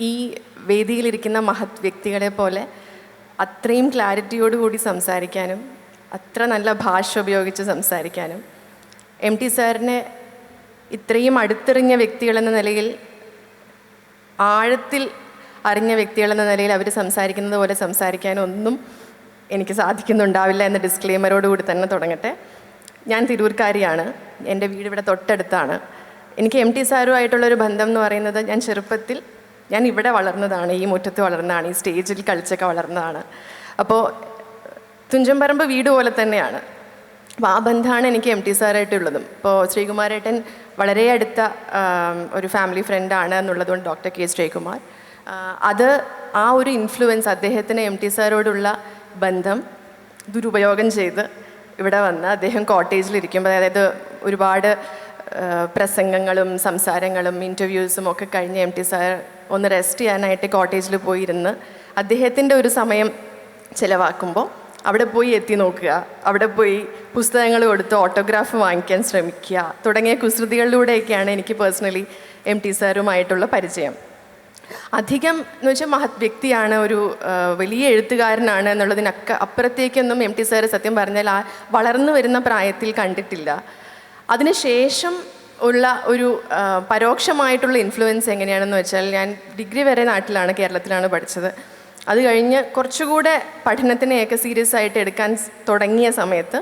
ഈ വേദിയിലിരിക്കുന്ന മഹത് വ്യക്തികളെ പോലെ അത്രയും ക്ലാരിറ്റിയോടുകൂടി സംസാരിക്കാനും അത്ര നല്ല ഭാഷ ഉപയോഗിച്ച് സംസാരിക്കാനും എം ടി സാറിനെ ഇത്രയും അടുത്തെറിഞ്ഞ വ്യക്തികളെന്ന നിലയിൽ ആഴത്തിൽ അറിഞ്ഞ വ്യക്തികളെന്ന നിലയിൽ അവർ സംസാരിക്കുന്നത് പോലെ സംസാരിക്കാനൊന്നും എനിക്ക് സാധിക്കുന്നുണ്ടാവില്ല എന്ന ഡിസ്ക്ലെയിമറോടുകൂടി തന്നെ തുടങ്ങട്ടെ. ഞാൻ തിരൂർക്കാരിയാണ് എന്റെ വീട് ഇവിടെ തൊട്ടടുത്താണ്. എനിക്ക് എം ടി സാറുമായിട്ടുള്ളൊരു ബന്ധം എന്ന് പറയുന്നത് ഞാൻ ചെറുപ്പത്തിൽ ഞാൻ ഇവിടെ വളർന്നതാണ് ഈ മുറ്റത്ത് വളർന്നതാണ് ഈ സ്റ്റേജിൽ കളിച്ചൊക്കെ വളർന്നതാണ്. അപ്പോൾ തുഞ്ചൻപറമ്പ് വീട് പോലെ തന്നെയാണ്. അപ്പോൾ ആ ബന്ധമാണ് എനിക്ക് എം ടി സാറായിട്ടുള്ളതും ഇപ്പോൾ ശ്രീകുമാരേട്ടൻ വളരെ അടുത്ത ഒരു ഫാമിലി ഫ്രണ്ടാണ് എന്നുള്ളതുകൊണ്ട് ഡോക്ടർ കെ ശ്രീകുമാർ. അത് ആ ഒരു ഇൻഫ്ലുവൻസ് അദ്ദേഹത്തിന് എം ടി സാറോടുള്ള ബന്ധം ദുരുപയോഗം ചെയ്ത് ഇവിടെ വന്ന് അദ്ദേഹം കോട്ടേജിലിരിക്കുമ്പോൾ അതായത് ഒരുപാട് പ്രസംഗങ്ങളും സംസാരങ്ങളും ഇന്റർവ്യൂസും ഒക്കെ കഴിഞ്ഞ് എം ടി സാർ ഒന്ന് റെസ്റ്റ് ചെയ്യാനായിട്ട് കോട്ടേജിൽ പോയിരുന്ന് അദ്ദേഹത്തിന്റെ ഒരു സമയം ചിലവാക്കുമ്പോൾ അവിടെ പോയി എത്തി നോക്കുക. അവിടെ പോയി പുസ്തകങ്ങൾ കൊടുത്ത് ഓട്ടോഗ്രാഫ് വാങ്ങിക്കാൻ ശ്രമിക്കുക. തുടങ്ങിയ കുസൃതികളിലൂടെയൊക്കെയാണ് എനിക്ക് പേഴ്സണലി എം ടി സാറുമായിട്ടുള്ള പരിചയം. അധികം എന്ന് വെച്ചാൽ മഹത് വ്യക്തിയാണ് ഒരു വലിയ എഴുത്തുകാരനാണ് എന്നുള്ളതിനൊക്കെ അപ്പുറത്തേക്കൊന്നും എം ടി സാറ് സത്യം പറഞ്ഞാൽ ആ വളർന്നു വരുന്ന പ്രായത്തിൽ കണ്ടിട്ടില്ല. അതിനുശേഷം ഉള്ള ഒരു പരോക്ഷമായിട്ടുള്ള ഇൻഫ്ലുവൻസ് എങ്ങനെയാണെന്ന് വെച്ചാൽ ഞാൻ ഡിഗ്രി വരെ നാട്ടിലാണ് കേരളത്തിലാണ് പഠിച്ചത്. അത് കഴിഞ്ഞ് കുറച്ചുകൂടെ പഠനത്തിനെയൊക്കെ സീരിയസ് ആയിട്ട് എടുക്കാൻ തുടങ്ങിയ സമയത്ത്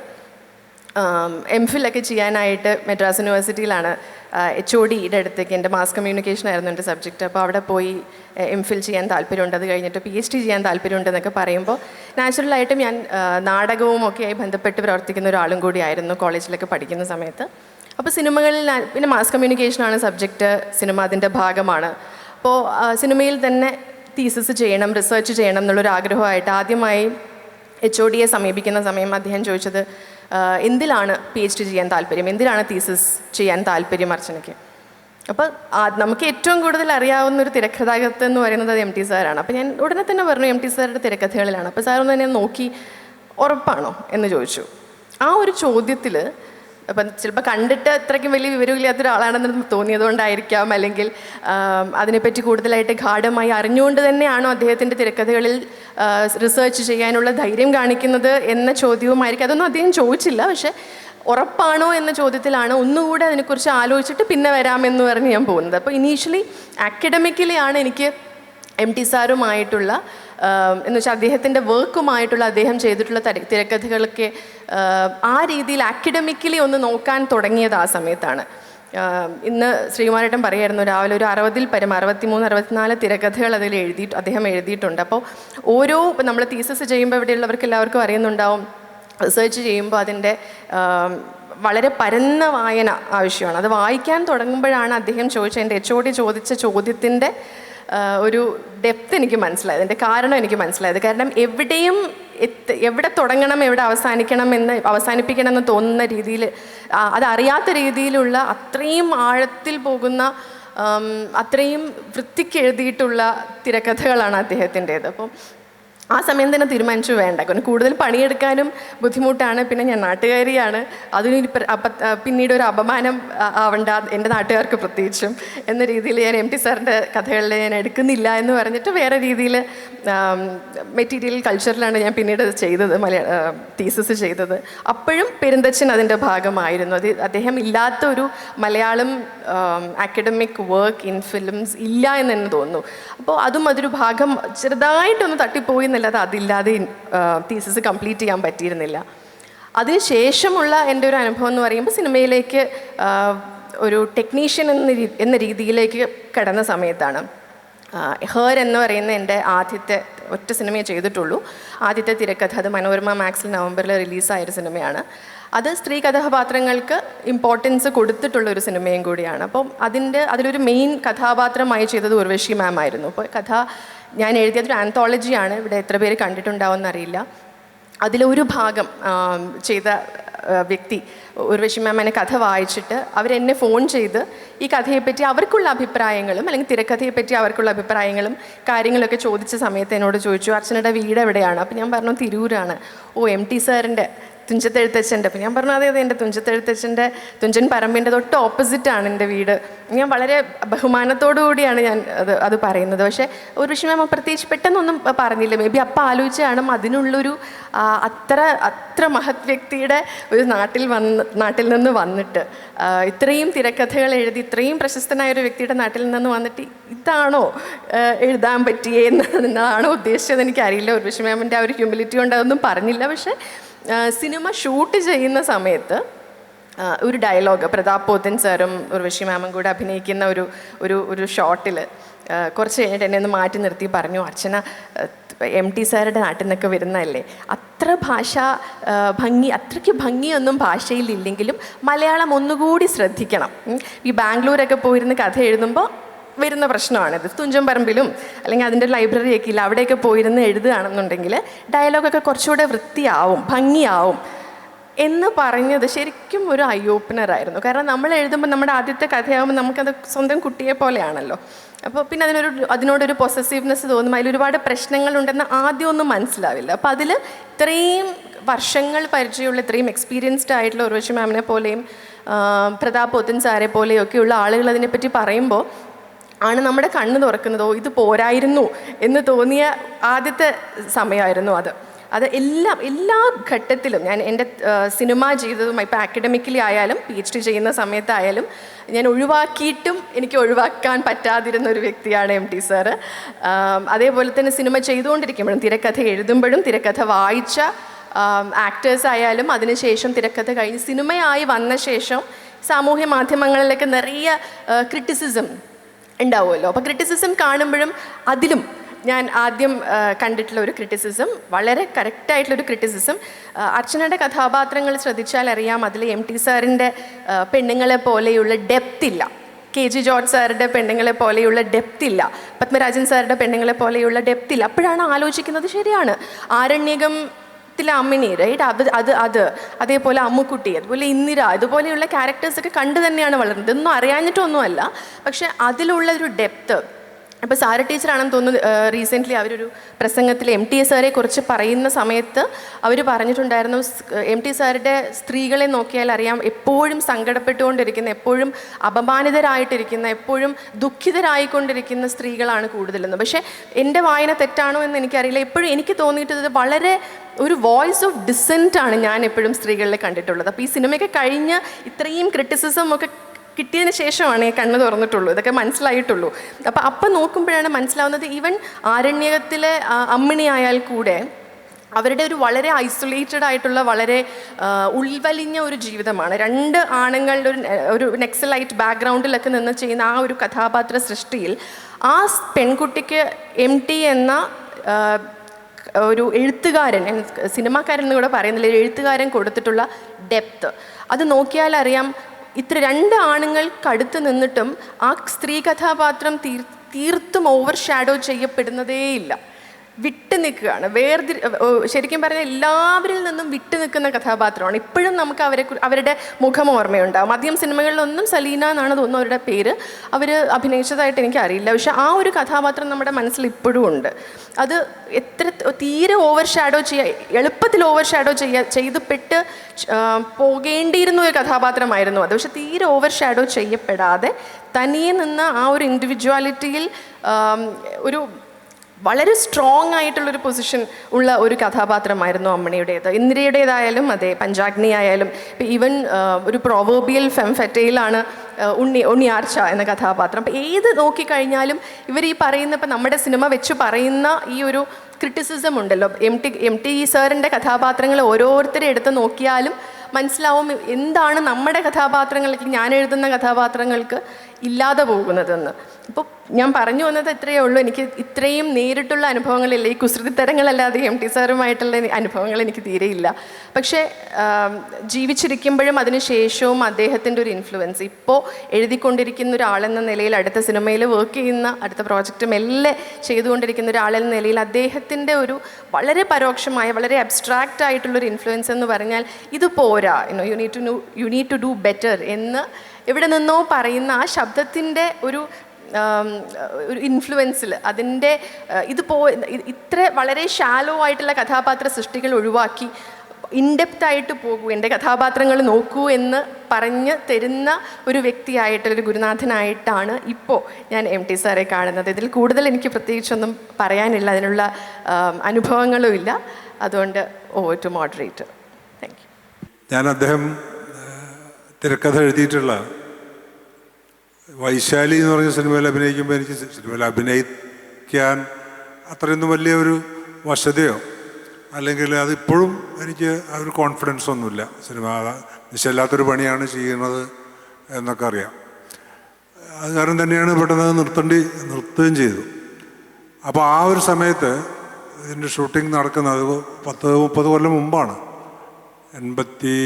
എം ഫിലൊക്കെ ചെയ്യാനായിട്ട് മദ്രാസ് യൂണിവേഴ്സിറ്റിയിലാണ് എച്ച് ഒ ഡിയുടെ അടുത്തേക്ക് എന്റെ മാസ് കമ്മ്യൂണിക്കേഷൻ ആയിരുന്നു എന്റെ സബ്ജക്റ്റ് അപ്പോൾ അവിടെ പോയി എം ഫിൽ ചെയ്യാൻ താല്പര്യമുണ്ട്. അത് കഴിഞ്ഞിട്ട് പി എച്ച് ഡി ചെയ്യാൻ താല്പര്യമുണ്ട് എന്നൊക്കെ പറയുമ്പോൾ നാച്ചുറലായിട്ടും ഞാൻ നാടകവും ഒക്കെയായി ബന്ധപ്പെട്ട് പ്രവർത്തിക്കുന്ന ഒരാളും കൂടിയായിരുന്നു കോളേജിലൊക്കെ പഠിക്കുന്ന സമയത്ത്. അപ്പോൾ സിനിമകളിൽ പിന്നെ മാസ് കമ്മ്യൂണിക്കേഷനാണ് സബ്ജക്റ്റ് സിനിമ അതിന്റെ ഭാഗമാണ്. അപ്പോൾ സിനിമയിൽ തന്നെ തീസസ് ചെയ്യണം റിസർച്ച് ചെയ്യണം എന്നുള്ളൊരു ആഗ്രഹമായിട്ട് ആദ്യമായി എച്ച് ഒ ഡിയെ സമീപിക്കുന്ന സമയം അദ്ദേഹം ചോദിച്ചത് എന്തിലാണ് പി എച്ച് ഡി ചെയ്യാൻ താല്പര്യം? എന്തിലാണ് തീസിസ് ചെയ്യാൻ താല്പര്യം അർച്ചനയ്ക്ക്? അപ്പോൾ നമുക്ക് ഏറ്റവും കൂടുതൽ അറിയാവുന്ന ഒരു തിരക്കഥാകൃത്ത് എന്ന് പറയുന്നത് എം ടി സാറാണ് അപ്പോൾ ഞാൻ ഉടനെ തന്നെ പറഞ്ഞു എം ടി സാറിന്റെ തിരക്കഥകളിലാണ്. അപ്പോൾ സാർ ഒന്ന് തന്നെ നോക്കി ഉറപ്പാണോ എന്ന് ചോദിച്ചു. ആ ഒരു ചോദ്യത്തിൽ അപ്പം ചിലപ്പോൾ കണ്ടിട്ട് അത്രയ്ക്കും വലിയ വിവരമില്ലാത്ത ഒരാളാണെന്ന് തോന്നിയതുകൊണ്ടായിരിക്കാം. അല്ലെങ്കിൽ അതിനെപ്പറ്റി കൂടുതലായിട്ട് ഗാഠമായി അറിഞ്ഞുകൊണ്ട് തന്നെയാണോ അദ്ദേഹത്തിന്റെ തിരക്കഥകളിൽ റിസർച്ച് ചെയ്യാനുള്ള ധൈര്യം കാണിക്കുന്നത് എന്ന ചോദ്യവുമായിരിക്കും. അതൊന്നും അദ്ദേഹം ചോദിച്ചില്ല. പക്ഷേ ഉറപ്പാണോ എന്ന ചോദ്യത്തിലാണ് ഒന്നുകൂടെ അതിനെക്കുറിച്ച് ആലോചിച്ചിട്ട് പിന്നെ വരാമെന്ന് പറഞ്ഞ് ഞാൻ പോകുന്നത്. അപ്പോൾ ഇനീഷ്യലി അക്കഡമിക്കലി ആണ് എനിക്ക് എം ടി സാറുമായിട്ടുള്ള എന്ന് വെച്ചാൽ അദ്ദേഹത്തിന്റെ വർക്കുമായിട്ടുള്ള അദ്ദേഹം ചെയ്തിട്ടുള്ള തര തിരക്കഥകളൊക്കെ ആ, രീതിയിൽ അക്കഡമിക്കലി ഒന്ന് നോക്കാൻ തുടങ്ങിയത് ആ സമയത്താണ്. ഇന്ന് ശ്രീകുമാരേട്ടൻ പറയായിരുന്നു രാവിലെ ഒരു അറുപതിൽ പരം അറുപത്തിമൂന്ന് അറുപത്തിനാല് തിരക്കഥകൾ അതിൽ എഴുതി അദ്ദേഹം എഴുതിയിട്ടുണ്ട്. അപ്പോൾ ഓരോ ഇപ്പം നമ്മൾ തീസസ് ചെയ്യുമ്പോൾ ഇവിടെയുള്ളവർക്ക് എല്ലാവർക്കും അറിയുന്നുണ്ടാവും റിസർച്ച് ചെയ്യുമ്പോൾ അതിന്റെ വളരെ പരന്ന വായന ആവശ്യമാണ്. അത് വായിക്കാൻ തുടങ്ങുമ്പോഴാണ് അദ്ദേഹം ചോദിച്ച എന്റെ എച്ച് ഒ ഡി ചോദിച്ച ചോദ്യത്തിന്റെ ഒരു ഡെപ്ത് എനിക്ക് മനസ്സിലായത്. എന്റെ കാരണം എനിക്ക് മനസ്സിലായത്. കാരണം എവിടെയും എത്ത് എവിടെ തുടങ്ങണം എവിടെ അവസാനിക്കണം എന്ന് അവസാനിപ്പിക്കണം എന്ന് തോന്നുന്ന രീതിയിൽ അതറിയാത്ത രീതിയിലുള്ള അത്രയും ആഴത്തിൽ പോകുന്ന അത്രയും വൃത്തിക്ക് എഴുതിയിട്ടുള്ള തിരക്കഥകളാണ് അദ്ദേഹത്തിന്റേത്. അപ്പം ആ സമയം തന്നെ തീരുമാനിച്ചു വേണ്ട. കാരണം കൂടുതൽ പണിയെടുക്കാനും ബുദ്ധിമുട്ടാണ്. പിന്നെ ഞാൻ നാട്ടുകാരിയാണ്. അതിനൊരു പിന്നീട് ഒരു അപമാനം ആവണ്ട എന്റെ നാട്ടുകാർക്ക് പ്രത്യേകിച്ചും. എന്ന രീതിയിൽ ഞാൻ എം ടി സാറിന്റെ കഥകളിൽ ഞാൻ എടുക്കുന്നില്ല എന്ന് പറഞ്ഞിട്ട് വേറെ രീതിയിൽ മെറ്റീരിയൽ കൾച്ചറിലാണ് ഞാൻ പിന്നീട് ചെയ്തത് മലയാള തീസസ് ചെയ്തത്. അപ്പോഴും പെരുന്തച്ഛൻ അതിന്റെ ഭാഗമായിരുന്നു. അത് അദ്ദേഹം ഇല്ലാത്ത ഒരു Malayalam academic work in films ഇല്ല എന്ന് തന്നെ തോന്നുന്നു. അപ്പോൾ അതും അതൊരു ഭാഗം ചെറുതായിട്ടൊന്ന് തട്ടിപ്പോയി എന്നല്ലാതെ അതില്ലാതെ തീസസ് കംപ്ലീറ്റ് ചെയ്യാൻ പറ്റിയിരുന്നില്ല. അതിനുശേഷമുള്ള എന്റെ ഒരു അനുഭവം എന്ന് പറയുമ്പോൾ സിനിമയിലേക്ക് ഒരു ടെക്നീഷ്യൻ എന്ന എന്ന രീതിയിലേക്ക് കിടന്ന സമയത്താണ്. ഹേർ എന്ന് പറയുന്ന എന്റെ ആദ്യത്തെ ഒറ്റ സിനിമയെ ചെയ്തിട്ടുള്ളൂ. ആദ്യത്തെ തിരക്കഥ അത് മനോരമ മാക്സിൽ നവംബറിൽ റിലീസായൊരു സിനിമയാണ്. അത് സ്ത്രീ കഥാപാത്രങ്ങൾക്ക് ഇമ്പോർട്ടൻസ് കൊടുത്തിട്ടുള്ള ഒരു സിനിമയും കൂടിയാണ്. അപ്പം അതിന്റെ അതിലൊരു മെയിൻ കഥാപാത്രമായി ചെയ്തത് ഉർവശി മാം ആയിരുന്നു. അപ്പോൾ കഥ ഞാൻ എഴുതിയതൊരു ആന്തോളജിയാണ് ഇവിടെ എത്ര പേര് കണ്ടിട്ടുണ്ടാവും അറിയില്ല അതിലൊരു ഭാഗം ചെയ്ത വ്യക്തി ഉർവശി മാം എന്നെ കഥ വായിച്ചിട്ട് അവരെന്നെ ഫോൺ ചെയ്ത് ഈ കഥയെപ്പറ്റി അവർക്കുള്ള അഭിപ്രായങ്ങളും അല്ലെങ്കിൽ തിരക്കഥയെപ്പറ്റി അവർക്കുള്ള അഭിപ്രായങ്ങളും കാര്യങ്ങളൊക്കെ ചോദിച്ച സമയത്ത് എന്നോട് ചോദിച്ചു അർച്ചനയുടെ വീട് എവിടെയാണ്? അപ്പോൾ ഞാൻ പറഞ്ഞു തിരൂരാണ്. ഓ എം ടി സാറിന്റെ തുഞ്ചത്തെഴുത്തച്ഛന്റെ അപ്പം ഞാൻ പറഞ്ഞു അതെ അതെ എന്റെ തുഞ്ചത്തെഴുത്തച്ഛന്റെ തുഞ്ചൻ പറമ്പിന്റെ തൊട്ട് ഓപ്പോസിറ്റാണ് എന്റെ വീട്. ഞാൻ വളരെ ബഹുമാനത്തോടു കൂടിയാണ് ഞാൻ അത് അത് പറയുന്നത്. പക്ഷേ ഒരു പക്ഷേ മാം പ്രത്യേകിച്ച് പെട്ടെന്നൊന്നും പറഞ്ഞില്ല. മേ ബി അപ്പം ആലോചിച്ചാണ് അതിനുള്ളൊരു അത്ര അത്ര മഹത് വ്യക്തിയുടെ ഒരു നാട്ടിൽ വന്ന് നാട്ടിൽ നിന്ന് വന്നിട്ട് ഇത്രയും തിരക്കഥകൾ എഴുതി ഇത്രയും പ്രശസ്തനായ ഒരു വ്യക്തിയുടെ നാട്ടിൽ നിന്ന് വന്നിട്ട് ഇതാണോ എഴുതാൻ പറ്റിയേ എന്നതാണോ ഉദ്ദേശിച്ചത് എനിക്കറിയില്ല. ഒരു പക്ഷേ മാമിന്റെ ആ ഒരു ഹ്യൂമിലിറ്റി കൊണ്ട് അതൊന്നും പറഞ്ഞില്ല. പക്ഷേ സിനിമ ഷൂട്ട് ചെയ്യുന്ന സമയത്ത് ഒരു ഡയലോഗ് പ്രതാപ് പോത്തൻ സാറും ഉർവശി മാമും കൂടെ അഭിനയിക്കുന്ന ഒരു ഒരു ഒരു ഷോട്ടിൽ കുറച്ച് കഴിഞ്ഞിട്ട് എന്നെ ഒന്ന് മാറ്റി നിർത്തി പറഞ്ഞു അർച്ചന എം ടി സാറുടെ നാട്ടിൽ നിന്നൊക്കെ വരുന്നതല്ലേ അത്ര ഭാഷ ഭംഗി അത്രയ്ക്ക് ഭംഗിയൊന്നും ഭാഷയിൽ ഇല്ലെങ്കിലും മലയാളം ഒന്നുകൂടി ശ്രദ്ധിക്കണം. ഈ ബാംഗ്ലൂരൊക്കെ പോയിരുന്ന് കഥ എഴുതുമ്പോൾ വരുന്ന പ്രശ്നമാണിത് തുഞ്ചം പറമ്പിലും അല്ലെങ്കിൽ അതിന്റെ ലൈബ്രറിയൊക്കെ ഇല്ല അവിടെയൊക്കെ പോയിരുന്ന് എഴുതുകയാണെന്നുണ്ടെങ്കിൽ ഡയലോഗൊക്കെ കുറച്ചുകൂടെ വൃത്തിയാവും ഭംഗിയാവും എന്ന് പറഞ്ഞത് ശരിക്കും ഒരു ഐ ഓപ്പണറായിരുന്നു കാരണം നമ്മൾ എഴുതുമ്പോൾ നമ്മുടെ ആദ്യത്തെ കഥയാകുമ്പോൾ നമുക്കത് സ്വന്തം കുട്ടിയെ പോലെയാണല്ലോ. അപ്പോൾ പിന്നെ അതിനൊരു അതിനോടൊരു പൊസസീവ്നെസ് തോന്നും. അതിൽ ഒരുപാട് പ്രശ്നങ്ങളുണ്ടെന്ന് ആദ്യമൊന്നും മനസ്സിലാവില്ല. അപ്പോൾ അതിൽ ഇത്രയും വർഷങ്ങൾ പരിചയമുള്ള ഇത്രയും എക്സ്പീരിയൻസ്ഡ് ആയിട്ടുള്ള ഉർവശി മാമിനെ പോലെയും പ്രതാപ് പോത്തൻ സാറെ പോലെയൊക്കെയുള്ള ആളുകൾ അതിനെപ്പറ്റി പറയുമ്പോൾ ആണ് നമ്മുടെ കണ്ണ് തുറക്കുന്നതോ. ഇത് പോരായിരുന്നു എന്ന് തോന്നിയ ആദ്യത്തെ സമയമായിരുന്നു അത്. അത് എല്ലാം എല്ലാ ഘട്ടത്തിലും ഞാൻ എന്റെ സിനിമാ ജീവിതവും ഇപ്പോൾ അക്കാഡമിക്കലി ആയാലും പി എച്ച് ഡി ചെയ്യുന്ന സമയത്തായാലും ഞാൻ ഒഴിവാക്കിയിട്ടും എനിക്ക് ഒഴിവാക്കാൻ പറ്റാതിരുന്ന ഒരു വ്യക്തിയാണ് എം ടി സാറ് അതേപോലെ തന്നെ സിനിമ ചെയ്തുകൊണ്ടിരിക്കുമ്പോഴും തിരക്കഥ എഴുതുമ്പോഴും തിരക്കഥ വായിച്ച ആക്ടേഴ്സ് ആയാലും അതിനുശേഷം തിരക്കഥ കഴിഞ്ഞ് സിനിമയായി വന്ന ശേഷം സാമൂഹ്യ മാധ്യമങ്ങളിലൊക്കെ നിറയെ ക്രിറ്റിസിസം ഉണ്ടാവുമല്ലോ. അപ്പോൾ ക്രിറ്റിസിസം കാണുമ്പോഴും അതിലും ഞാൻ ആദ്യം കണ്ടിട്ടുള്ള ഒരു ക്രിറ്റിസിസം വളരെ കറക്റ്റായിട്ടുള്ളൊരു ക്രിറ്റിസിസം അർച്ചനയുടെ കഥാപാത്രങ്ങൾ ശ്രദ്ധിച്ചാൽ അറിയാം അതിൽ എം ടി സാറിന്റെ പെണ്ണുങ്ങളെ പോലെയുള്ള ഡെപ്ത് ഇല്ല. കെ ജി ജോർജ് സാറിന്റെ പെണ്ണുങ്ങളെ പോലെയുള്ള ഡെപ്ത് ഇല്ല. പത്മരാജൻ സാറിന്റെ പെണ്ണുങ്ങളെ പോലെയുള്ള ഡെപ്ത് ഇല്ല. അപ്പോഴാണ് ആലോചിക്കുന്നത് ശരിയാണ്. ആരണ്യകം ത്തിലെ അമ്മിണി റൈറ്റ് അത് അത് അത്. അതേപോലെ അമ്മുക്കുട്ടി അതുപോലെ ഇന്ദിര ഇതുപോലെയുള്ള ക്യാരക്ടേഴ്സൊക്കെ കണ്ടു തന്നെയാണ് വളർന്നത്. ഇതൊന്നും അറിയാഞ്ഞിട്ടൊന്നുമല്ല. പക്ഷേ അതിലുള്ള ഒരു ഡെപ്ത്ത് ഇപ്പോൾ സാര ടീച്ചറാണെന്ന് തോന്നുന്നു റീസെന്റ്ലി അവരൊരു പ്രസംഗത്തിൽ എം ടി എസ് സാറെ കുറിച്ച് പറയുന്ന സമയത്ത് അവർ പറഞ്ഞിട്ടുണ്ടായിരുന്നു എം ടി സാറുടെ സ്ത്രീകളെ നോക്കിയാൽ അറിയാം എപ്പോഴും സങ്കടപ്പെട്ടുകൊണ്ടിരിക്കുന്ന എപ്പോഴും അപമാനിതരായിട്ടിരിക്കുന്ന എപ്പോഴും ദുഃഖിതരായിക്കൊണ്ടിരിക്കുന്ന സ്ത്രീകളാണ് കൂടുതലെന്ന് പക്ഷേ എന്റെ വായന തെറ്റാണോ എന്ന് എനിക്കറിയില്ല. എപ്പോഴും എനിക്ക് തോന്നിയിട്ടത് വളരെ ഒരു വോയിസ് ഓഫ് ഡിസെന്റ് ആണ് ഞാൻ എപ്പോഴും സ്ത്രീകളിൽ കണ്ടിട്ടുള്ളത്. അപ്പോൾ ഈ സിനിമയൊക്കെ കഴിഞ്ഞ് ഇത്രയും ക്രിറ്റിസിസം ഒക്കെ കിട്ടിയതിന് ശേഷമാണ് ഈ കണ്ണ് തുറന്നിട്ടുള്ളൂ. ഇതൊക്കെ മനസ്സിലായിട്ടുള്ളൂ. അപ്പോൾ അപ്പം നോക്കുമ്പോഴാണ് മനസ്സിലാവുന്നത് ഈവൻ ആരണ്യകത്തിലെ അമ്മിണിയായാൽ കൂടെ അവരുടെ ഒരു വളരെ ഐസൊലേറ്റഡ് ആയിട്ടുള്ള വളരെ ഉൾവലിഞ്ഞ ഒരു ജീവിതമാണ്. രണ്ട് ആണുങ്ങളുടെ ഒരു ഒരു നെക്സലൈറ്റ് ബാക്ക്ഗ്രൗണ്ടിലൊക്കെ നിന്ന് ചെയ്യുന്ന ആ ഒരു കഥാപാത്ര സൃഷ്ടിയിൽ ആ പെൺകുട്ടിക്ക് എം ടി എന്ന ഒരു എഴുത്തുകാരൻ സിനിമാക്കാരൻ എന്ന് കൂടെ പറയുന്നില്ല ഒരു എഴുത്തുകാരൻ കൊടുത്തിട്ടുള്ള ഡെപ്ത്. അത് നോക്കിയാൽ അറിയാം ഇത്ര രണ്ട് ആണുങ്ങൾക്കടുത്ത് നിന്നിട്ടും ആ സ്ത്രീ കഥാപാത്രം തീർ തീർത്തും ഓവർ ഷാഡോ ചെയ്യപ്പെടുന്നതേയില്ല. വിട്ടു നിൽക്കുകയാണ്. വേർതിരി ശരിക്കും പറഞ്ഞാൽ എല്ലാവരിൽ നിന്നും വിട്ടു നിൽക്കുന്ന കഥാപാത്രമാണ്. ഇപ്പോഴും നമുക്ക് അവരെ അവരുടെ മുഖം ഓർമ്മയുണ്ടാകും അധികം സിനിമകളിലൊന്നും സലീന എന്നാണ് തോന്നുന്നു അവരുടെ പേര്. അവർ അഭിനയിച്ചതായിട്ട് എനിക്ക് അറിയില്ല. പക്ഷെ ആ ഒരു കഥാപാത്രം നമ്മുടെ മനസ്സിൽ ഇപ്പോഴും ഉണ്ട്. അത് എത്ര തീരെ ഓവർ ഷാഡോ ചെയ്യുക എളുപ്പത്തിൽ ഓവർ ഷാഡോ ചെയ്യുക ചെയ്ത് പെട്ട് പോകേണ്ടിയിരുന്ന ഒരു കഥാപാത്രമായിരുന്നു അത്. പക്ഷെ തീരെ ഓവർ ഷാഡോ ചെയ്യപ്പെടാതെ തനിയെ നിന്ന് ആ ഒരു ഇൻഡിവിജ്വാലിറ്റിയിൽ ഒരു വളരെ സ്ട്രോങ് ആയിട്ടുള്ളൊരു പൊസിഷൻ ഉള്ള ഒരു കഥാപാത്രമായിരുന്നു അമ്മണിയുടേത്. ഇന്ദിരയുടേതായാലും അതെ പഞ്ചാഗ്നി ആയാലും ഈവൻ ഒരു പ്രൊവേബിയൽ ഫെംഫെറ്റയിലാണ് ഉണ്ണി ഉണ്ണിയാർച്ച എന്ന കഥാപാത്രം. അപ്പം ഏത് നോക്കിക്കഴിഞ്ഞാലും ഇവർ ഈ പറയുന്ന ഇപ്പം നമ്മുടെ സിനിമ വെച്ച് പറയുന്ന ഈ ഒരു ക്രിറ്റിസിസം ഉണ്ടല്ലോ. എം ടി എം ടി സാറിന്റെ കഥാപാത്രങ്ങൾ ഓരോരുത്തരെ എടുത്ത് നോക്കിയാലും മനസ്സിലാവും എന്താണ് നമ്മുടെ കഥാപാത്രങ്ങൾക്ക് ഞാൻ എഴുതുന്ന കഥാപാത്രങ്ങൾക്ക് ഇല്ലാതെ പോകുന്നതെന്ന്. ഇപ്പോൾ ഞാൻ പറഞ്ഞു വന്നത് ഇത്രയേ ഉള്ളൂ. എനിക്ക് ഇത്രയും നേരിട്ടുള്ള അനുഭവങ്ങളില്ല. ഈ കുസൃതി തരങ്ങളല്ലാതെ എം ടി സാറുമായിട്ടുള്ള അനുഭവങ്ങൾ എനിക്ക് തീരെയില്ല പക്ഷേ ജീവിച്ചിരിക്കുമ്പോഴും അതിനുശേഷവും അദ്ദേഹത്തിന്റെ ഒരു ഇൻഫ്ലുവൻസ് ഇപ്പോൾ എഴുതിക്കൊണ്ടിരിക്കുന്ന ഒരാളെന്ന നിലയിൽ അടുത്ത സിനിമയിൽ വർക്ക് ചെയ്യുന്ന അടുത്ത പ്രോജക്റ്റും എല്ലാം ചെയ്തുകൊണ്ടിരിക്കുന്ന ഒരാളെന്ന നിലയിൽ അദ്ദേഹത്തിന്റെ ഒരു വളരെ പരോക്ഷമായ വളരെ അബ്സ്ട്രാക്റ്റ് ആയിട്ടുള്ളൊരു ഇൻഫ്ലുവൻസ് എന്ന് പറഞ്ഞാൽ ഇത് പോരാ. You need to you need to do better എന്ന് എവിടെ നിന്നോ പറയുന്ന ആ ശബ്ദത്തിന്റെ ഒരു ഒരു ഇൻഫ്ലുവൻസിൽ അതിന്റെ ഇത് പോ ഇത്ര വളരെ ഷാലോ ആയിട്ടുള്ള കഥാപാത്ര സൃഷ്ടികൾ ഒഴിവാക്കി ഇൻഡെപ്തായിട്ട് പോകൂ എന്റെ കഥാപാത്രങ്ങൾ നോക്കൂ എന്ന് പറഞ്ഞ് തരുന്ന ഒരു വ്യക്തിയായിട്ട് ഒരു ഗുരുനാഥനായിട്ടാണ് ഇപ്പോൾ ഞാൻ എം ടി സാറെ കാണുന്നത്. ഇതിൽ കൂടുതൽ എനിക്ക് പ്രത്യേകിച്ചൊന്നും പറയാനില്ല അതിനുള്ള അനുഭവങ്ങളും ഇല്ല അതുകൊണ്ട് over to moderator thank you ഞാൻ അദ്ദേഹം തിരക്കഥ എഴുതിയിട്ടുള്ള വൈശാലി എന്ന് പറഞ്ഞ സിനിമയിൽ അഭിനയിക്കുമ്പോൾ എനിക്ക് സിനിമയിൽ അഭിനയിക്കാൻ അത്രയൊന്നും വലിയ ഒരു വശതയോ അല്ലെങ്കിൽ അതിപ്പോഴും എനിക്ക് ആ ഒരു കോൺഫിഡൻസ് ഒന്നുമില്ല. സിനിമ നിശ്ചയമില്ലാത്തൊരു പണിയാണ് ചെയ്യുന്നത് എന്നൊക്കെ അറിയാം. അത് കാരണം തന്നെയാണ് പെട്ടെന്ന് നിർത്തേണ്ടി നിർത്തുകയും ചെയ്തു. അപ്പോൾ ആ ഒരു സമയത്ത് ഇതിന്റെ ഷൂട്ടിംഗ് നടക്കുന്നത് പത്ത് മുപ്പത് കൊല്ലം മുമ്പാണ്. എൺപത്തി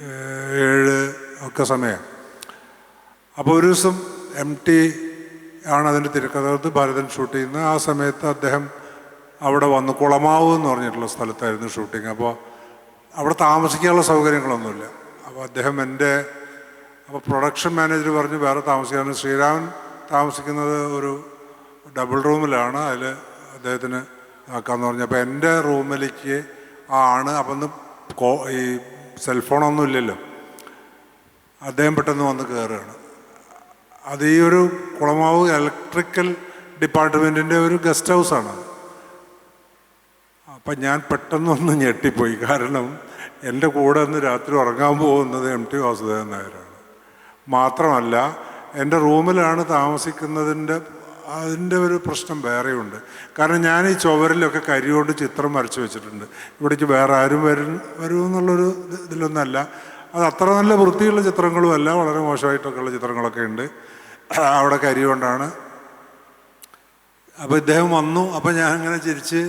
ഏഴ് ഒക്കെ സമയം. അപ്പോൾ ഒരു ദിവസം എം ടി ആണ് അതിന്റെ തിരക്കഥകത്ത് ഭാരതൻ ഷൂട്ട് ചെയ്യുന്നത് ആ സമയത്ത് അദ്ദേഹം അവിടെ വന്ന്. കുളമാവ് എന്ന് പറഞ്ഞിട്ടുള്ള സ്ഥലത്തായിരുന്നു ഷൂട്ടിങ് അപ്പോൾ അവിടെ താമസിക്കാനുള്ള സൗകര്യങ്ങളൊന്നുമില്ല. അപ്പോൾ അദ്ദേഹം എന്റെ അപ്പോൾ പ്രൊഡക്ഷൻ മാനേജർ പറഞ്ഞു വേറെ താമസിക്കാൻ ശ്രീരാമൻ താമസിക്കുന്നത് ഒരു ഡബിൾ റൂമിലാണ് അതിൽ അദ്ദേഹത്തിന് ആക്കാമെന്ന് പറഞ്ഞു. അപ്പോൾ എന്റെ റൂമിലേക്ക് ആണ്. അപ്പം ഈ സെൽഫോണൊന്നും ഇല്ലല്ലോ അദ്ദേഹം പെട്ടെന്ന് വന്ന് കയറുകയാണ്. അത് ഈ ഒരു കുളമാവ് ഇലക്ട്രിക്കൽ ഡിപ്പാർട്ട്മെന്റിന്റെ ഒരു ഗസ്റ്റ് ഹൗസാണ് അപ്പം ഞാൻ പെട്ടെന്നൊന്ന് ഞെട്ടിപ്പോയി. കാരണം എന്റെ കൂടെ ഒന്ന് രാത്രി ഉറങ്ങാൻ പോകുന്നത് എം ടി വാസുദേവൻ നായരാണ്. മാത്രമല്ല എന്റെ റൂമിലാണ് താമസിക്കുന്നതിന്റെ അതിന്റെ ഒരു പ്രശ്നം വേറെയുണ്ട്. കാരണം ഞാൻ ഈ ചുവരിലൊക്കെ കരി കൊണ്ട് ചിത്രം വരച്ച് വെച്ചിട്ടുണ്ട്. ഇവിടേക്ക് വേറെ ആരും വരും വരുമെന്നുള്ളൊരു എന്നുള്ളൊരു ഇതിലൊന്നല്ല. അത് അത്ര നല്ല വൃത്തിയുള്ള ചിത്രങ്ങളും അല്ല വളരെ മോശമായിട്ടൊക്കെയുള്ള ചിത്രങ്ങളൊക്കെ ഉണ്ട്. അവിടെ കരി കൊണ്ടാണ്. അപ്പോൾ ഇദ്ദേഹം വന്നു. അപ്പോൾ ഞാൻ അങ്ങനെ ചിരിച്ച്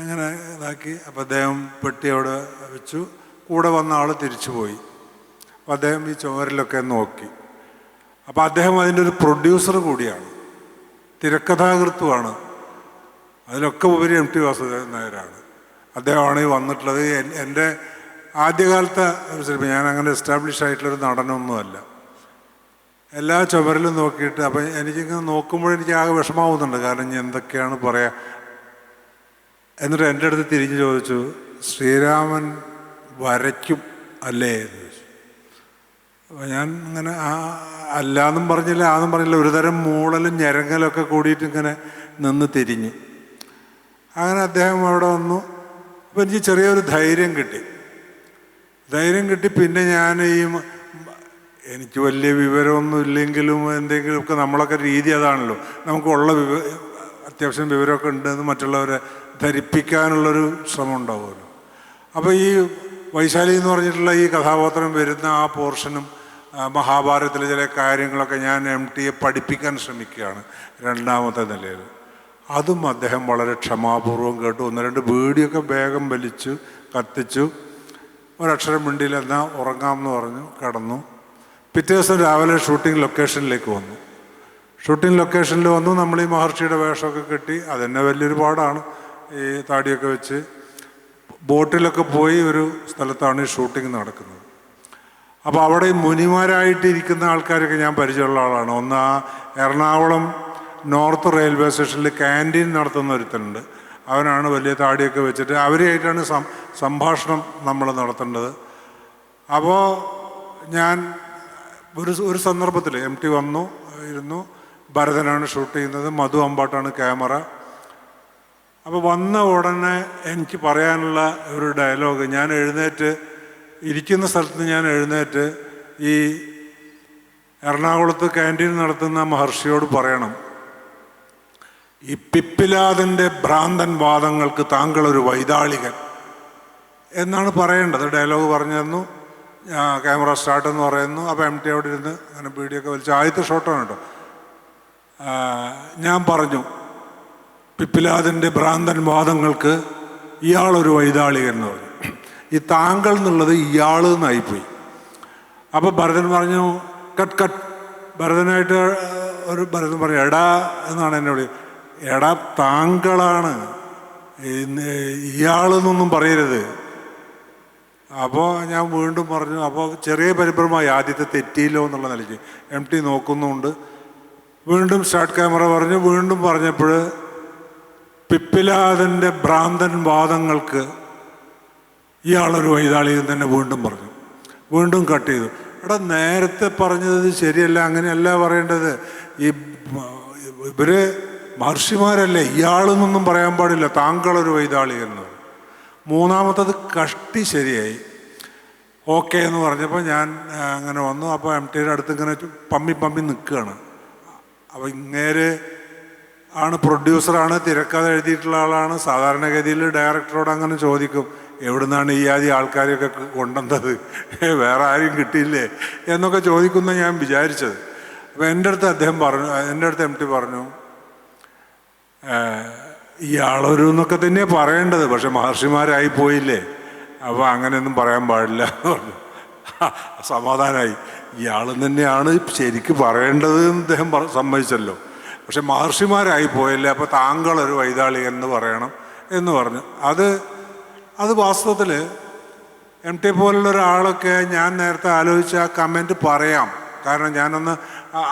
അങ്ങനെ ഇതാക്കി. അപ്പോൾ അദ്ദേഹം പെട്ടി അവിടെ വെച്ചു. കൂടെ വന്ന ആൾ തിരിച്ചു പോയി. അപ്പോൾ അദ്ദേഹം ഈ ചുമരിലൊക്കെ നോക്കി. അപ്പോൾ അദ്ദേഹം അതിന്റെ ഒരു പ്രൊഡ്യൂസർ കൂടിയാണ്. തിരക്കഥാകൃത്തുമാണ് അതിലൊക്കെ ഉപരി എം ടി വാസുദേവൻ നായരാണ് അദ്ദേഹമാണ് ഈ വന്നിട്ടുള്ളത്. എന്റെ ആദ്യകാലത്തെ ഒരു സിനിമ ഞാൻ അങ്ങനെ എസ്റ്റാബ്ലിഷ് ആയിട്ടുള്ളൊരു നടനൊന്നുമല്ല. എല്ലാ ചുമരിലും നോക്കിയിട്ട് അപ്പം എനിക്കിങ്ങനെ നോക്കുമ്പോൾ എനിക്ക് ആകെ വിഷമാവുന്നുണ്ട്. കാരണം ഞാൻ എന്തൊക്കെയാണ് പറയാ. എന്നിട്ട് എന്റെ അടുത്ത് തിരിഞ്ഞ് ചോദിച്ചു ശ്രീരാമൻ വരയ്ക്കും അല്ലേ? എന്ന്. അപ്പോൾ ഞാൻ അങ്ങനെ ആ അല്ലാന്നും പറഞ്ഞില്ല ആന്നും പറഞ്ഞില്ല ഒരുതരം മൂളലും ഞരങ്ങലൊക്കെ കൂടിയിട്ട് ഇങ്ങനെ നിന്ന് തിരിഞ്ഞു. അങ്ങനെ അദ്ദേഹം അവിടെ വന്നു. അപ്പോൾ എനിക്ക് ചെറിയൊരു ധൈര്യം കിട്ടി. ധൈര്യം കിട്ടി പിന്നെ ഞാൻ ഈ എനിക്ക് വലിയ വിവരമൊന്നും ഇല്ലെങ്കിലും എന്തെങ്കിലുമൊക്കെ നമ്മളൊക്കെ രീതി അതാണല്ലോ. നമുക്കുള്ള വിവ അത്യാവശ്യം വിവരമൊക്കെ ഉണ്ടെന്ന് മറ്റുള്ളവരെ ധരിപ്പിക്കാനുള്ളൊരു ശ്രമം ഉണ്ടാവുമല്ലോ. അപ്പോൾ ഈ വൈശാലി എന്ന് പറഞ്ഞിട്ടുള്ള ഈ കഥാപാത്രം വരുന്ന ആ പോർഷനും മഹാഭാരതത്തിലെ ചില കാര്യങ്ങളൊക്കെ ഞാൻ എം ടിയെ പഠിപ്പിക്കാൻ ശ്രമിക്കുകയാണ് രണ്ടാമത്തെ നിലയിൽ. അതും അദ്ദേഹം വളരെ ക്ഷമാപൂർവം കേട്ടു. ഒന്ന് രണ്ട് വീടിയൊക്കെ വേഗം വലിച്ചു കത്തിച്ചു. ഒരക്ഷരം മിണ്ടിയിൽ എന്നാൽ ഉറങ്ങാമെന്ന് പറഞ്ഞു കിടന്നു. പിറ്റേ ദിവസം രാവിലെ ഷൂട്ടിംഗ് ലൊക്കേഷനിലേക്ക് വന്നു. ഷൂട്ടിംഗ് ലൊക്കേഷനിൽ വന്നു നമ്മൾ ഈ മഹർഷിയുടെ വേഷമൊക്കെ കെട്ടി അതെന്നെ വലിയൊരു പാടാണ് ഈ താടിയൊക്കെ വെച്ച്. ബോട്ടിലൊക്കെ പോയി ഒരു സ്ഥലത്താണ് ഈ ഷൂട്ടിംഗ് നടക്കുന്നത്. അപ്പോൾ അവിടെ മുനിമാരായിട്ടിരിക്കുന്ന ആൾക്കാരൊക്കെ ഞാൻ പരിചയമുള്ള ആളാണ്. ഒന്ന് ആ എറണാകുളം നോർത്ത് റെയിൽവേ സ്റ്റേഷനിൽ ക്യാന്റീൻ നടത്തുന്ന ഒരുത്തനുണ്ട്. അവനാണ് വലിയ താടിയൊക്കെ വെച്ചിട്ട് അവരുമായിട്ടാണ് സംഭാഷണം നമ്മൾ നടത്തേണ്ടത്. അപ്പോൾ ഞാൻ ഒരു ഒരു സന്ദർഭത്തിൽ എം ടി വന്നു ഇരുന്നു. ഭരതനാണ് ഷൂട്ട് ചെയ്യുന്നത്. മധു അമ്പാട്ടാണ് ക്യാമറ. അപ്പോൾ വന്ന ഉടനെ എനിക്ക് പറയാനുള്ള ഒരു ഡയലോഗ് ഞാൻ എഴുന്നേറ്റ് ഇരിക്കുന്ന സ്ഥലത്ത് ഞാൻ എഴുന്നേറ്റ് ഈ എറണാകുളത്ത് ക്യാന്റീൻ നടത്തുന്ന മഹർഷിയോട് പറയണം ഈ പിപ്പിലാതിന്റെ ഭ്രാന്തൻ വാദങ്ങൾക്ക് താങ്കളൊരു വൈതാളികൻ എന്നാണ് പറയേണ്ടത്. ഡയലോഗ് പറഞ്ഞു തന്നു. ക്യാമറ സ്റ്റാർട്ട് എന്ന് പറയുന്നു. അപ്പോൾ എം ടി അവിടെ ഇരുന്ന് അങ്ങനെ വീഡിയോ വലിച്ച ആദ്യത്തെ ഷോട്ടാണ് കേട്ടോ. ഞാൻ പറഞ്ഞു പിപ്പിലാതിന്റെ ഭ്രാന്തൻ വാദങ്ങൾക്ക് ഇയാളൊരു വൈതാളികൻ എന്ന് പറഞ്ഞു. ഈ താങ്കൾ എന്നുള്ളത് ഇയാൾ എന്നായിപ്പോയി. അപ്പോൾ ഭരതൻ പറഞ്ഞു കട്ട് കട്ട്. ഭരതനായിട്ട് ഒരു ഭരതൻ പറഞ്ഞു എടാ എന്നാണ് എന്നോട് എടാ താങ്കളാണ്. ഇയാളെന്നൊന്നും പറയരുത്. അപ്പോൾ ഞാൻ വീണ്ടും പറഞ്ഞു അപ്പോൾ ചെറിയ പരിഭ്രമമായി ആദ്യത്തെ തെറ്റിയില്ലോ എന്നുള്ള നിലയ്ക്ക്. എം ടി നോക്കുന്നുണ്ട്. വീണ്ടും സ്റ്റാർട്ട് ക്യാമറ പറഞ്ഞു വീണ്ടും പറഞ്ഞപ്പോൾ പിപ്പിലാദന്റെ ഭ്രാന്തൻ വാദങ്ങൾക്ക് ഇയാളൊരു വൈതാളികൻ തന്നെ വീണ്ടും പറഞ്ഞു. വീണ്ടും കട്ട് ചെയ്തു. എടാ നേരത്തെ പറഞ്ഞത് ശരിയല്ല അങ്ങനെയല്ല പറയേണ്ടത്. ഈ ഇവർ മഹർഷിമാരല്ലേ ഇയാളെന്നൊന്നും പറയാൻ പാടില്ല താങ്കളൊരു വൈതാളി എന്ന്. മൂന്നാമത്തത് കഷ്ടി ശരിയായി. ഓക്കെ എന്ന് പറഞ്ഞപ്പോൾ ഞാൻ അങ്ങനെ വന്നു. അപ്പോൾ എം ടിയുടെ അടുത്ത് ഇങ്ങനെ പമ്മി പമ്മി നിൽക്കുകയാണ്. അപ്പോൾ ഇങ്ങേര് ആണ് പ്രൊഡ്യൂസറാണ് തിരക്കഥ എഴുതിയിട്ടുള്ള ആളാണ് സാധാരണഗതിയിൽ ഡയറക്ടറോട് അങ്ങനെ ചോദിക്കും. എവിടുന്നാണ് ഈ ആദ്യ ആൾക്കാരെയൊക്കെ കൊണ്ടുവന്നത്? വേറെ ആരും കിട്ടിയില്ലേ? എന്നൊക്കെ ചോദിക്കുന്ന ഞാൻ വിചാരിച്ചത്. അപ്പോൾ എന്റെ അടുത്ത് അദ്ദേഹം പറഞ്ഞു എന്റെ അടുത്ത് എം ടി പറഞ്ഞു ഇയാളൊരു എന്നൊക്കെ തന്നെ പറയേണ്ടത്. പക്ഷെ മഹർഷിമാരായി പോയില്ലേ. അപ്പോൾ അങ്ങനെയൊന്നും പറയാൻ പാടില്ല. എന്ന് പറഞ്ഞു സമാധാനമായി ഇയാൾ തന്നെയാണ് ശരിക്ക് പറയേണ്ടത് എന്ന് അദ്ദേഹം സമ്മതിച്ചല്ലോ. പക്ഷെ മഹർഷിമാരായി പോയല്ലേ അപ്പോൾ താങ്കളൊരു വൈതാളി എന്ന് പറയണം എന്ന് പറഞ്ഞു. അത് അത് വാസ്തവത്തിൽ എം ടി പോലുള്ള ഒരാളൊക്കെ ഞാൻ നേരത്തെ ആലോചിച്ച ആ കമന്റ് പറയാം. കാരണം ഞാനൊന്ന്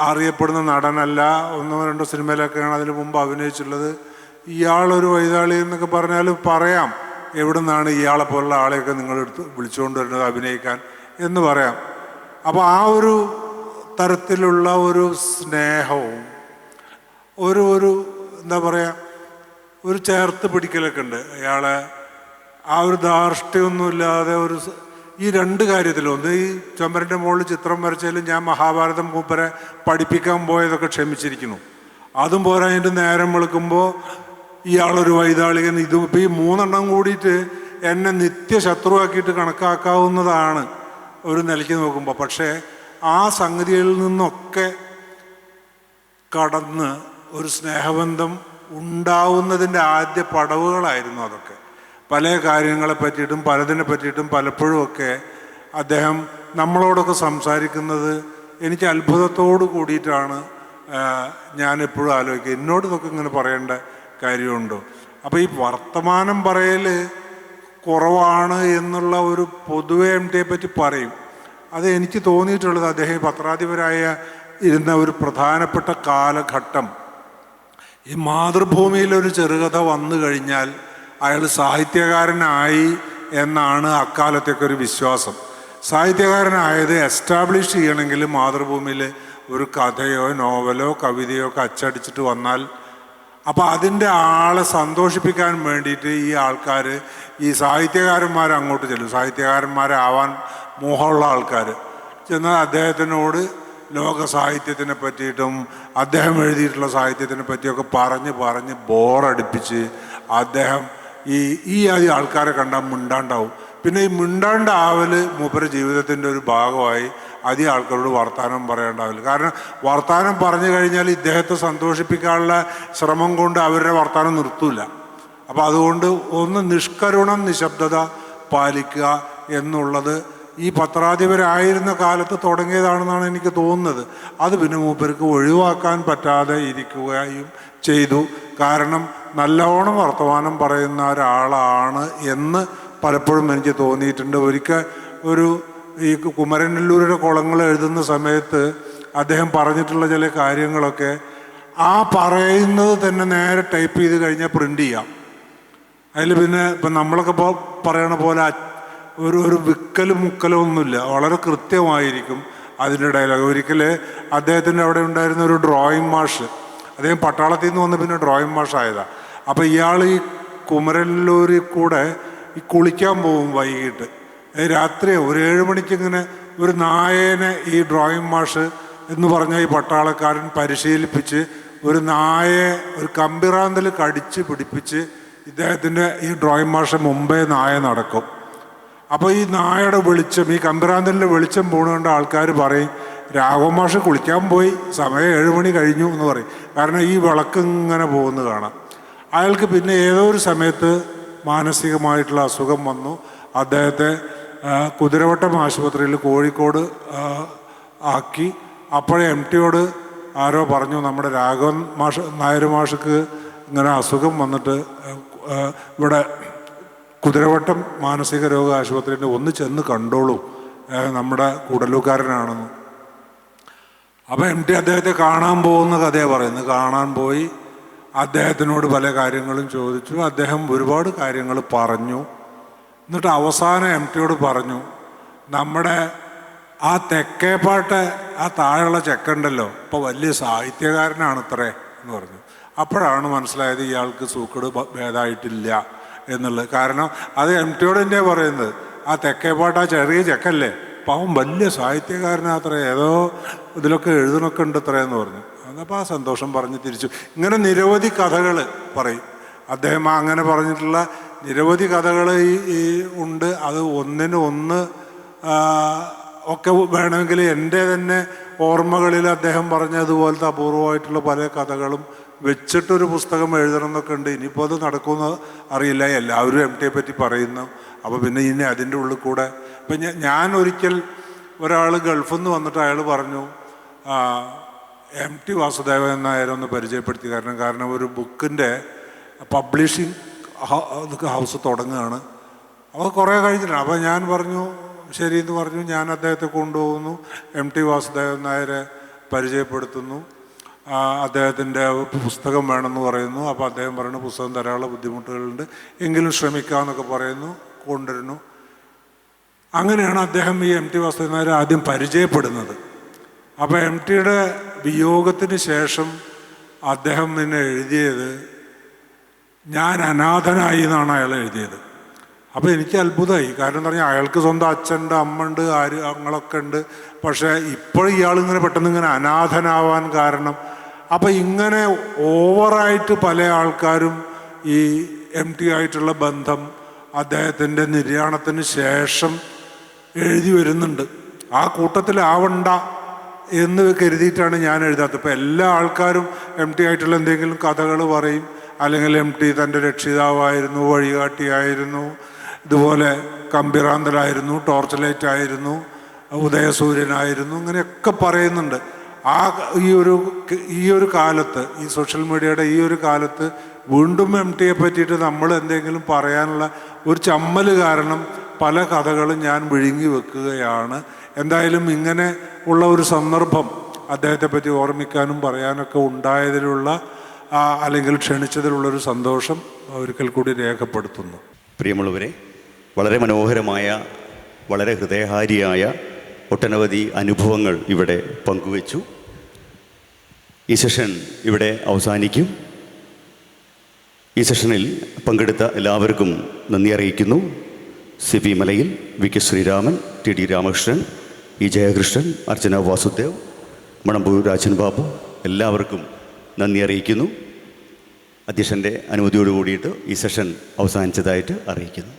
അറിയപ്പെടുന്ന നടനല്ല. ഒന്നോ രണ്ടോ സിനിമയിലൊക്കെയാണ് അതിന് മുമ്പ് അഭിനയിച്ചുള്ളത് ഇയാളൊരു വൈതാളി എന്നൊക്കെ പറഞ്ഞാൽ പറയാം. എവിടെ നിന്നാണ് ഇയാളെ പോലുള്ള ആളെയൊക്കെ നിങ്ങൾ എടുത്ത് വിളിച്ചുകൊണ്ട് വരുന്നത് അഭിനയിക്കാൻ എന്ന് പറയാം. അപ്പോൾ ആ ഒരു തരത്തിലുള്ള ഒരു സ്നേഹവും ഒരു ഒരു എന്താ പറയുക ഒരു ചേർത്ത് പിടിക്കലൊക്കെ ഉണ്ട്. അയാളെ ആ ഒരു ധാർഷ്ട്യമൊന്നുമില്ലാതെ ഒരു ഈ രണ്ട് കാര്യത്തിലും ഒന്ന് ഈ ചുമരന്റെ മുകളിൽ ചിത്രം വരച്ചാലും ഞാൻ മഹാഭാരതം മൂപ്പരെ പഠിപ്പിക്കാൻ പോയതൊക്കെ ക്ഷമിച്ചിരിക്കുന്നു. അതും പോരാ അതിന്റെ നേരം വെളുക്കുമ്പോൾ ഇയാളൊരു വൈതാളികൻ. ഇത് ഇപ്പം ഈ മൂന്നെണ്ണം കൂടിയിട്ട് എന്നെ നിത്യശത്രുവാക്കിയിട്ട് കണക്കാക്കാവുന്നതാണ് ഒരു നിലയ്ക്ക് നോക്കുമ്പോൾ പക്ഷേ ആ സംഗതികളിൽ നിന്നൊക്കെ കടന്ന് ഒരു സ്നേഹബന്ധം ഉണ്ടാവുന്നതിന്റെ ആദ്യ പടവുകളായിരുന്നു അതൊക്കെ. പല കാര്യങ്ങളെ പറ്റിയിട്ടും പലതിനെ പറ്റിയിട്ടും പലപ്പോഴുമൊക്കെ അദ്ദേഹം നമ്മളോടൊക്കെ സംസാരിക്കുന്നത് എനിക്ക് അത്ഭുതത്തോട് കൂടിയിട്ടാണ് ഞാനെപ്പോഴും ആലോചിക്കുക. എന്നോട് ഇതൊക്കെ ഇങ്ങനെ പറയേണ്ട കാര്യമുണ്ടോ? അപ്പോൾ ഈ വർത്തമാനം പറയൽ കുറവാണ് എന്നുള്ള ഒരു പൊതുവെ എം ടിയെ പറ്റി പറയും. അത് എനിക്ക് തോന്നിയിട്ടുള്ളത് അദ്ദേഹം പത്രാധിപരായ ഇരുന്ന ഒരു പ്രധാനപ്പെട്ട കാലഘട്ടം. ഈ മാതൃഭൂമിയിൽ ഒരു ചെറുകഥ വന്നു കഴിഞ്ഞാൽ അയാൾ സാഹിത്യകാരനായി എന്നാണ് അക്കാലത്തേക്ക് ഒരു വിശ്വാസം. സാഹിത്യകാരനായത് എസ്റ്റാബ്ലിഷ് ചെയ്യണമെങ്കിൽ മാതൃഭൂമിയിൽ ഒരു കഥയോ നോവലോ കവിതയോ ഒക്കെ അച്ചടിച്ചിട്ട് വന്നാൽ അപ്പോൾ അതിന്റെ ആളെ സന്തോഷിപ്പിക്കാൻ വേണ്ടിയിട്ട് ഈ ആൾക്കാർ ഈ സാഹിത്യകാരന്മാർ അങ്ങോട്ട് ചെല്ലും. സാഹിത്യകാരന്മാരാവാൻ മോഹമുള്ള ആൾക്കാർ. ചെന്നാൽ അദ്ദേഹത്തിനോട് ലോക സാഹിത്യത്തിനെ പറ്റിയിട്ടും അദ്ദേഹം എഴുതിയിട്ടുള്ള സാഹിത്യത്തിനെ പറ്റിയൊക്കെ പറഞ്ഞ് പറഞ്ഞ് ബോറടിപ്പിച്ച് അദ്ദേഹം ഈ ഈ ആദ്യ ആൾക്കാരെ കണ്ടാൽ മിണ്ടാണ്ടാവും. പിന്നെ ഈ മിണ്ടാണ്ടാവൽ മൂപ്പര ജീവിതത്തിന്റെ ഒരു ഭാഗമായി അധികം ആൾക്കാരോട് വർത്തമാനം പറയേണ്ടാവില്ല. കാരണം വർത്തമാനം പറഞ്ഞു കഴിഞ്ഞാൽ ഇദ്ദേഹത്തെ സന്തോഷിപ്പിക്കാനുള്ള ശ്രമം കൊണ്ട് അവരുടെ വർത്തമാനം നിർത്തൂല. അപ്പോൾ അതുകൊണ്ട് ഒന്ന് നിഷ്കരുണം നിശബ്ദത പാലിക്കുക എന്നുള്ളത് ഈ പത്രാധിപരായിരുന്ന കാലത്ത് തുടങ്ങിയതാണെന്നാണ് എനിക്ക് തോന്നുന്നത്. അത് പിന്നെ മൂപ്പർക്ക് ഒഴിവാക്കാൻ പറ്റാതെ ഇരിക്കുകയും ചെയ്തു. കാരണം നല്ലോണം വർത്തമാനം പറയുന്ന ഒരാളാണ് എന്ന് പലപ്പോഴും എനിക്ക് തോന്നിയിട്ടുണ്ട്. ഒരിക്കൽ ഒരു ഈ കുമരനെല്ലൂരുടെ കുളങ്ങൾ എഴുതുന്ന സമയത്ത് അദ്ദേഹം പറഞ്ഞിട്ടുള്ള ചില കാര്യങ്ങളൊക്കെ ആ പറയുന്നത് തന്നെ നേരെ ടൈപ്പ് ചെയ്ത് കഴിഞ്ഞാൽ പ്രിന്റ് ചെയ്യാം. അതിൽ പിന്നെ ഇപ്പം നമ്മളൊക്കെ ഇപ്പോൾ പറയണ പോലെ ഒരു ഒരു വിക്കലും മുക്കലും ഒന്നുമില്ല. വളരെ കൃത്യമായിരിക്കും അതിന്റെ ഡയലോഗ്. ഒരിക്കൽ അദ്ദേഹത്തിന്റെ അവിടെ ഉണ്ടായിരുന്ന ഒരു ഡ്രോയിങ് മാഷ് അദ്ദേഹം പട്ടാളത്തിൽ നിന്ന് വന്ന് പിന്നെ ഡ്രോയിങ് മാഷായതാണ് അപ്പോൾ ഇയാൾ ഈ കുമരല്ലൂരിൽ കൂടെ ഈ കുളിക്കാൻ പോകും വൈകിട്ട്. രാത്രി ഒരു ഏഴ് മണിക്കിങ്ങനെ ഒരു നായേനെ ഈ ഡ്രോയിങ് മാഷ് എന്ന് പറഞ്ഞ ഈ പട്ടാളക്കാരൻ പരിശീലിപ്പിച്ച് ഒരു നായയെ ഒരു കമ്പിറാന്തൽ കടിച്ച് പിടിപ്പിച്ച് ഇദ്ദേഹത്തിന്റെ ഈ ഡ്രോയിങ് മാഷ് മുമ്പേ നായ നടക്കും. അപ്പോൾ ഈ നായയുടെ വെളിച്ചം ഈ കമ്പിറാന്തലിന്റെ വെളിച്ചം പോണുകൊണ്ട് ആൾക്കാർ പറയും രാഘവ മാഷ് കുളിക്കാൻ പോയി സമയം ഏഴ് മണി കഴിഞ്ഞു എന്ന് പറയും. കാരണം ഈ വിളക്ക് ഇങ്ങനെ പോകുന്നത് കാണാം. അയാൾക്ക് പിന്നെ ഏതോ ഒരു സമയത്ത് മാനസികമായിട്ടുള്ള അസുഖം വന്നു. അദ്ദേഹത്തെ കുതിരവട്ടം ആശുപത്രിയിൽ കോഴിക്കോട് ആക്കി. അപ്പോഴേ എം ടിയോട് ആരോ പറഞ്ഞു നമ്മുടെ രാഘവൻ മാഷ് നായർ മാഷക്ക് ഇങ്ങനെ അസുഖം വന്നിട്ട് ഇവിടെ കുതിരവട്ടം മാനസിക രോഗ ആശുപത്രിയിൽ ഒന്ന് ചെന്ന് കണ്ടോളൂ. നമ്മുടെ കൂടലൂക്കാരനാണെന്ന്. അപ്പോൾ എം ടി അദ്ദേഹത്തെ കാണാൻ പോകുന്ന കഥയാണ് പറയുന്നത്. കാണാൻ പോയി. അദ്ദേഹത്തിനോട് പല കാര്യങ്ങളും ചോദിച്ചു. അദ്ദേഹം ഒരുപാട് കാര്യങ്ങൾ പറഞ്ഞു. എന്നിട്ട് അവസാനം എം ടിയോട് പറഞ്ഞു നമ്മുടെ ആ തെക്കേപ്പാട്ട് ആ താഴെയുള്ള ചെക്കുണ്ടല്ലോ ഇപ്പോൾ വലിയ സാഹിത്യകാരനാണ് ഇത്രേ എന്ന് പറഞ്ഞു. അപ്പോഴാണ് മനസ്സിലായത് ഇയാൾക്ക് സൂക്കട് ഭേദമായിട്ടില്ല എന്നുള്ളത്. കാരണം അത് എം ടിയോട് തന്നെയാണ് പറയുന്നത്. ആ തെക്കേപ്പാട്ട് ആ ചെറിയ ചെക്കല്ലേ പാവം വലിയ സാഹിത്യകാരനാത്രേ ഏതോ ഇതിലൊക്കെ എഴുതണൊക്കെ ഉണ്ട് അത്രേ എന്ന് പറഞ്ഞു. അതപ്പോൾ ആ സന്തോഷം പറഞ്ഞ് തിരിച്ചു. ഇങ്ങനെ നിരവധി കഥകൾ പറയും. അദ്ദേഹം അങ്ങനെ പറഞ്ഞിട്ടുള്ള നിരവധി കഥകൾ ഈ ഉണ്ട്. അത് ഒന്നിന് ഒന്ന് ഒക്കെ വേണമെങ്കിൽ എന്റെ തന്നെ ഓർമ്മകളിൽ അദ്ദേഹം പറഞ്ഞതുപോലത്തെ അപൂർവമായിട്ടുള്ള പല കഥകളും വെച്ചിട്ടൊരു പുസ്തകം എഴുതണം എന്നൊക്കെ ഉണ്ട്. ഇനിയിപ്പോൾ അത് നടക്കുമെന്ന് അറിയില്ല. എല്ലാവരും എം ടിയെ പറ്റി പറയുന്നു. അപ്പോൾ പിന്നെ ഇനി അതിന്റെ ഉള്ളിൽ കൂടെ. ഇപ്പം ഞാൻ ഒരിക്കൽ ഒരാൾ ഗൾഫിൽ നിന്ന് വന്നിട്ട് അയാൾ പറഞ്ഞു എം ടി വാസുദേവൻ നായർ ഒന്ന് പരിചയപ്പെടുത്തി കാരണം കാരണം ഒരു ബുക്കിന്റെ പബ്ലിഷിങ് ഹൗസ് തുടങ്ങുകയാണ്. അപ്പോൾ കുറേ കഴിഞ്ഞിട്ടുണ്ട്. അപ്പോൾ ഞാൻ പറഞ്ഞു ശരി എന്ന് പറഞ്ഞു ഞാൻ അദ്ദേഹത്തെ കൊണ്ടുപോകുന്നു. എം ടി വാസുദേവൻ നായരെ പരിചയപ്പെടുത്തുന്നു. അദ്ദേഹത്തിന്റെ പുസ്തകം വേണമെന്ന് പറയുന്നു. അപ്പോൾ അദ്ദേഹം പറയുന്നു പുസ്തകം തരാനുള്ള ബുദ്ധിമുട്ടുകളുണ്ട്. എങ്കിലും ശ്രമിക്കാമെന്നൊക്കെ പറയുന്നു കൊണ്ടുവരുന്നു. അങ്ങനെയാണ് അദ്ദേഹം ഈ എം ടി വാസുദേവൻ നായരെ ആദ്യം പരിചയപ്പെടുന്നത്. അപ്പോൾ എം ടിയുടെ വിയോഗത്തിന് ശേഷം അദ്ദേഹം നിന്നെ എഴുതിയത് ഞാൻ അനാഥനായി എന്നാണ് അയാൾ എഴുതിയത്. അപ്പോൾ എനിക്ക് അത്ഭുതമായി. കാരണം എന്താ പറഞ്ഞാൽ അയാൾക്ക് സ്വന്തം അച്ഛനുണ്ട് അമ്മയുണ്ട് ആര് അങ്ങളൊക്കെ ഉണ്ട്. പക്ഷേ ഇപ്പോഴും ഇയാളിങ്ങനെ പെട്ടെന്ന് ഇങ്ങനെ അനാഥനാവാൻ കാരണം അപ്പോൾ ഇങ്ങനെ ഓവറായിട്ട് പല ആൾക്കാരും ഈ എം ടി ആയിട്ടുള്ള ബന്ധം അദ്ദേഹത്തിന്റെ നിര്യാണത്തിന് ശേഷം എഴുതി വരുന്നുണ്ട്. ആ കൂട്ടത്തിലാവണ്ട. എന്ന് കരുതിയിട്ടാണ് ഞാൻ എഴുതാത്തത്. ഇപ്പോൾ എല്ലാ ആൾക്കാരും എം ടി ആയിട്ടുള്ള എന്തെങ്കിലും കഥകൾ പറയും. അല്ലെങ്കിൽ എം ടി തന്റെ രക്ഷിതാവായിരുന്നു വഴികാട്ടിയായിരുന്നു ഇതുപോലെ കമ്പിറാന്തലായിരുന്നു ടോർച്ച് ലൈറ്റ് ആയിരുന്നു ഉദയസൂര്യനായിരുന്നു ഇങ്ങനെയൊക്കെ പറയുന്നുണ്ട്. ആ ഈ ഒരു ഈ ഒരു കാലത്ത് ഈ സോഷ്യൽ മീഡിയയുടെ ഈ ഒരു കാലത്ത് വീണ്ടും എം ടിയെ പറ്റിയിട്ട് നമ്മൾ എന്തെങ്കിലും പറയാനുള്ള ഒരു ചമ്മൽ കാരണം പല കഥകളും ഞാൻ വിഴുങ്ങി വെക്കുകയാണ്. എന്തായാലും ഇങ്ങനെ ഉള്ള ഒരു സന്ദർഭം അദ്ദേഹത്തെ പറ്റി ഓർമ്മിക്കാനും പറയാനൊക്കെ ഉണ്ടായതിലുള്ള അല്ലെങ്കിൽ ക്ഷണിച്ചതിലുള്ള ഒരു സന്തോഷം ഒരിക്കൽ കൂടി രേഖപ്പെടുത്തുന്നു. പ്രിയമുള്ളവരെ വളരെ മനോഹരമായ വളരെ ഹൃദയഹാരിയായ ഒട്ടനവധി അനുഭവങ്ങൾ ഇവിടെ പങ്കുവച്ചു. ഈ സെഷൻ ഇവിടെ അവസാനിക്കും. ഈ സെഷനിൽ പങ്കെടുത്ത എല്ലാവർക്കും നന്ദി അറിയിക്കുന്നു. C P Malayil V K Sreeraman T D Ramakrishnan E Jayakrishnan Archana Vasudev Manamboor Rajan Babu എല്ലാവർക്കും നന്ദി അറിയിക്കുന്നു. അധ്യക്ഷന്റെ അനുമതിയോട് കൂടിയിട്ട് ഈ സെഷൻ അവസാനിച്ചതായിട്ട് അറിയിക്കുന്നു.